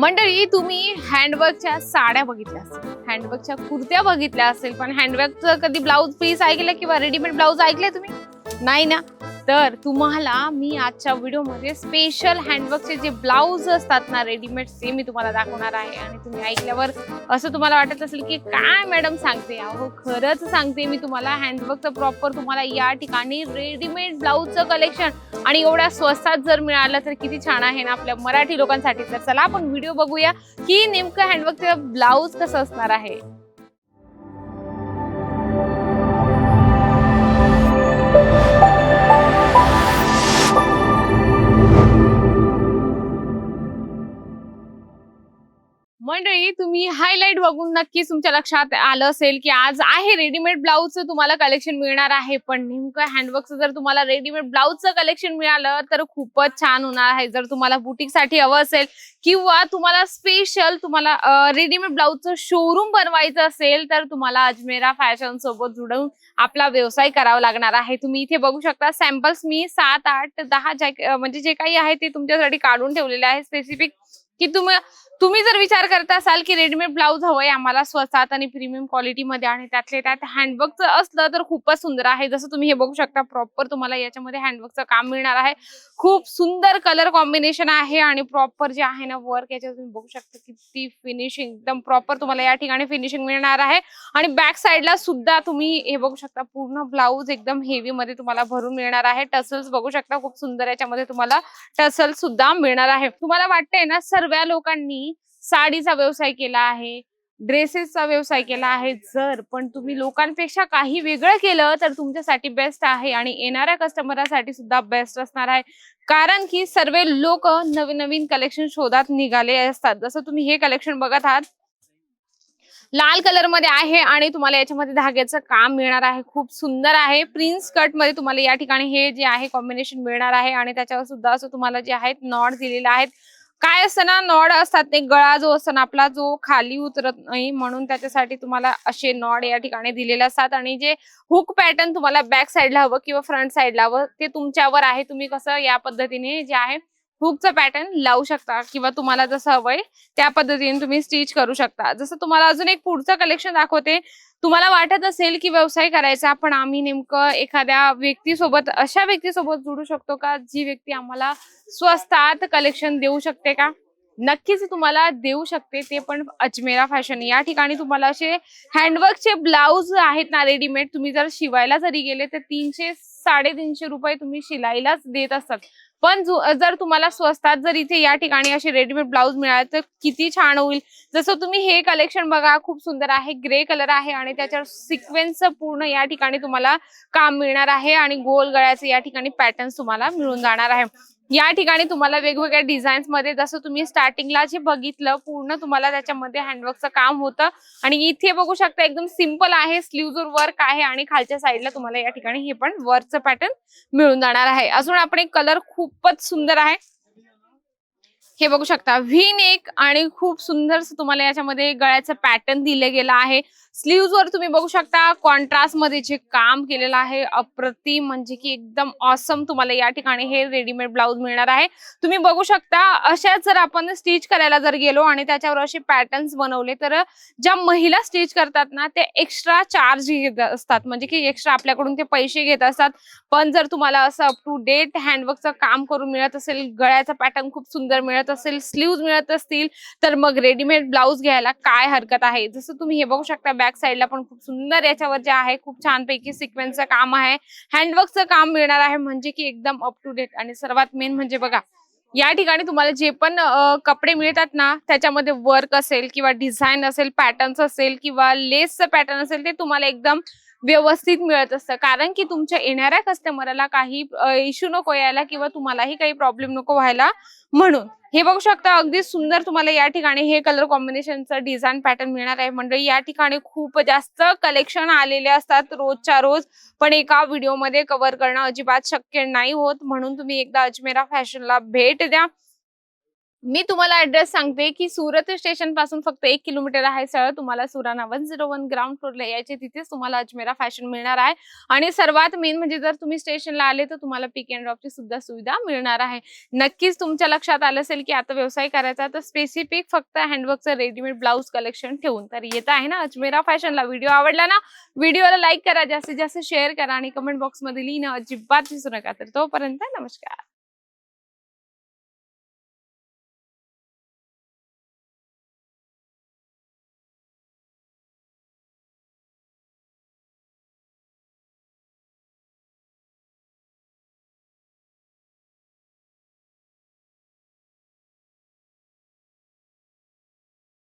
मंडळी तुम्ही हँडवर्कच्या साड्या बघितल्या असतील हँडवर्कच्या कुर्त्या बघितल्या असेल पण हँडवर्कचं कधी ब्लाऊज पीस ऐकलं किंवा रेडीमेड ब्लाऊज ऐकले तुम्ही? नाही ना. तर तुम्हाला मी आजच्या व्हिडिओमध्ये स्पेशल हँडवर्कचे जे ब्लाऊज असतात ना रेडीमेड ते मी तुम्हाला दाखवणार आहे. आणि तुम्ही ऐकल्यावर असं तुम्हाला वाटत असेल की काय मॅडम सांगते? अहो खरंच सांगते मी तुम्हाला हँडवर्कचं प्रॉपर तुम्हाला या ठिकाणी रेडीमेड ब्लाऊजचं कलेक्शन आणि एवढ्या स्वस्तात जर मिळालं तर किती छान आहे ना आपल्या मराठी लोकांसाठी. तर चला आपण व्हिडिओ बघूया की नेमकं हँडवर्कचं ब्लाऊज कसं असणार आहे. मंडळी तुम्ही हायलाइट बघून नक्कीच तुमच्या लक्षात आलं असेल की आज आहे रेडीमेड ब्लाऊजचं तुम्हाला कलेक्शन मिळणार आहे. पण नेमकं हँडवर्कचं जर तुम्हाला रेडीमेड ब्लाऊजचं कलेक्शन मिळालं तर खूपच छान होणार आहे. जर तुम्हाला बुटीकसाठी हवं असेल किंवा तुम्हाला स्पेशल तुम्हाला रेडीमेड ब्लाऊजचं शोरूम बनवायचं असेल तर तुम्हाला अजमेरा फॅशन सोबत जुडवून आपला व्यवसाय करावा लागणार आहे. तुम्ही इथे बघू शकता सॅम्पल्स मी सात आठ दहा ज्या म्हणजे जे काही आहे ते तुमच्यासाठी काढून ठेवलेले आहे स्पेसिफिक की तुम्ही तुम्ही जर विचार करत असाल की रेडीमेड ब्लाऊज हवंय आम्हाला स्वस्तात आणि प्रीमियम क्वालिटीमध्ये आणि त्यातले त्यात हँडवर्कचं असलं तर खूपच सुंदर आहे. जसं तुम्ही हे बघू शकता प्रॉपर तुम्हाला याच्यामध्ये हँडवर्कचं काम मिळणार आहे. खूप सुंदर कलर कॉम्बिनेशन आहे आणि प्रॉपर जे आहे ना वर्क याच्यात तुम्ही बघू शकता किती फिनिशिंग एकदम प्रॉपर तुम्हाला या ठिकाणी फिनिशिंग मिळणार आहे. आणि बॅक साईडला सुद्धा तुम्ही हे बघू शकता पूर्ण ब्लाऊज एकदम हेवी मध्ये तुम्हाला भरून मिळणार आहे. टसल्स बघू शकता खूप सुंदर याच्यामध्ये तुम्हाला टसल सुद्धा मिळणार आहे. तुम्हाला वाटतंय ना सर्व लोकांनी साडीचा व्यवसाय केला आहे ड्रेसेसचा व्यवसाय केला आहे जर पण तुम्ही लोकांपेक्षा काही वेगळं केलं तर तुमच्यासाठी बेस्ट आहे आणि येणाऱ्या कस्टमरसाठी सुद्धा बेस्ट असणार आहे. कारण की सर्व लोक नवीन नवीन कलेक्शन शोधात निघाले असतात. जसं तुम्ही हे कलेक्शन बघत आहात लाल कलरमध्ये आहे आणि तुम्हाला याच्यामध्ये धाग्याचं काम मिळणार आहे. खूप सुंदर आहे. प्रिन्स कटमध्ये तुम्हाला या ठिकाणी हे जे आहे कॉम्बिनेशन मिळणार आहे आणि त्याच्यावर सुद्धा असं तुम्हाला जे आहेत नॉट दिलेले आहेत. काय असतं ना नॉड असतात ते गळा जो असतो ना आपला जो खाली उतरत नाही म्हणून त्याच्यासाठी तुम्हाला असे नॉड या ठिकाणी दिलेले असतात आणि जे हुक पॅटर्न तुम्हाला बॅक साईडला हवं किंवा फ्रंट साईडला हवं ते तुमच्यावर आहे. तुम्ही कसं या पद्धतीने जे आहे हुकचं पॅटर्न लावू शकता किंवा तुम्हाला जसं हवंय त्या पद्धतीने तुम्ही स्टिच करू शकता. जसं तुम्हाला अजून एक पुढचं कलेक्शन दाखवते तुम्हाला वाटत असेल की व्यवसाय करायचा पण आम्ही नेमकं एखाद्या व्यक्तीसोबत अशा व्यक्तीसोबत जोडू शकतो का? जी व्यक्ती आम्हाला स्वस्तात कलेक्शन देऊ शकते का? नक्कीच तुम्हाला देऊ शकते ते पण अजमेरा फॅशन या ठिकाणी तुम्हाला असे हँडवर्कचे ब्लाऊज आहेत ना रेडीमेड तुम्ही जर शिवायला जरी गेले तर तीनशे साडेतीनशे रुपये तुम्ही शिलाईलाच देत असतात. पण जर तुम्हाला स्वस्तात जर इथे या ठिकाणी असे रेडीमेड ब्लाऊज मिळाले तर किती छान होईल. जसं तुम्ही हे कलेक्शन बघा खूप सुंदर आहे ग्रे कलर आहे आणि त्याच्यावर सिक्वेन्स पूर्ण या ठिकाणी तुम्हाला काम मिळणार आहे आणि गोल गळ्याचे या ठिकाणी पॅटर्न तुम्हाला मिळून जाणार आहे. या ठिकाणी तुम्हाला वेगवेगळ्या डिझाईन्समध्ये जसं तुम्ही स्टार्टिंगला जे बघितलं पूर्ण तुम्हाला त्याच्यामध्ये हँडवर्कचं काम होतं. आणि इथे बघू शकता एकदम सिंपल आहे स्लीव्हजवर वर्क आहे आणि खालच्या साईडला तुम्हाला या ठिकाणी हे पण वर्कचं पॅटर्न मिळून जाणार आहे. अजून आपण एक कलर खूपच सुंदर आहे. हे बघू शकता. व्ही नेक आणि खूप सुंदर तुम्हाला याच्यामध्ये गळ्याचं पॅटर्न दिलं गेलं आहे. स्लीव्ह वर तुम्ही बघू शकता कॉन्ट्रास्टमध्ये जे काम केलेलं आहे अप्रतिम म्हणजे की एकदम ऑसम तुम्हाला या ठिकाणी हे रेडीमेड ब्लाऊज मिळणार आहे. तुम्ही बघू शकता अशाच जर आपण स्टिच करायला जर गेलो आणि त्याच्यावर असे पॅटर्न्स बनवले तर ज्या महिला स्टिच करतात ना ते एक्स्ट्रा चार्ज घेत असतात. म्हणजे की एक्स्ट्रा आपल्याकडून ते पैसे घेत असतात. पण जर तुम्हाला असं अप टू डेट हँडवर्कचं काम करून मिळत असेल गळ्याचं पॅटर्न खूप सुंदर मिळत असेल स्लीव्ह मिळत असतील तर मग रेडीमेड ब्लाऊज घ्यायला काय हरकत आहे? जसं तुम्ही हे बघू शकता बॅक साईडला पण खूप सुंदर याच्यावर जे आहे खूप छानपैकी सिक्वेन्सचं काम आहे. हँडवर्कचं काम मिळणार आहे म्हणजे की एकदम अप टू डेट आणि सर्वात मेन म्हणजे बघा या ठिकाणी तुम्हाला जे पण कपडे मिळतात ना त्याच्यामध्ये वर्क असेल किंवा डिझाईन असेल पॅटर्न्स असेल किंवा लेसचं पॅटर्न असेल ते तुम्हाला एकदम व्यवस्थित मिळत असतं. कारण की तुमच्या येणाऱ्या कस्टमरला काही इश्यू नको यायला किंवा तुम्हालाही काही प्रॉब्लेम नको व्हायला म्हणून. हे बघू शकता अगदी सुंदर तुम्हाला या ठिकाणी हे कलर कॉम्बिनेशनचं डिझाईन पॅटर्न मिळणार आहे. मंडळी या ठिकाणी खूप जास्त कलेक्शन आलेले असतात रोजच्या रोज पण एका व्हिडिओमध्ये कव्हर करणं अजिबात शक्य नाही होत. म्हणून तुम्ही एकदा अजमेरा फॅशनला भेट द्या. मी तुम्हाला ऍड्रेस सांगते की सुरत स्टेशनपासून फक्त एक किलोमीटर आहे सरळ तुम्हाला Surana one zero one ground फ्लोरला यायचे. तिथेच तुम्हाला अजमेरा फॅशन मिळणार आहे. आणि सर्वात मेन म्हणजे जर तुम्ही स्टेशनला आले तर तुम्हाला पिक अँड ड्रॉपची सुद्धा सुविधा मिळणार आहे. नक्कीच तुमच्या लक्षात आलं असेल की आता व्यवसाय करायचा तर स्पेसिफिक फक्त हँडवर्कचं रेडीमेड ब्लाऊज कलेक्शन ठेवून तर येत आहे ना अजमेरा फॅशनला व्हिडिओ आवडला ना व्हिडिओला लाईक करा. जास्तीत जास्त शेअर करा आणि कमेंट बॉक्समध्ये लिहिणं अजिबात विसरू नका. तर तोपर्यंत नमस्कार.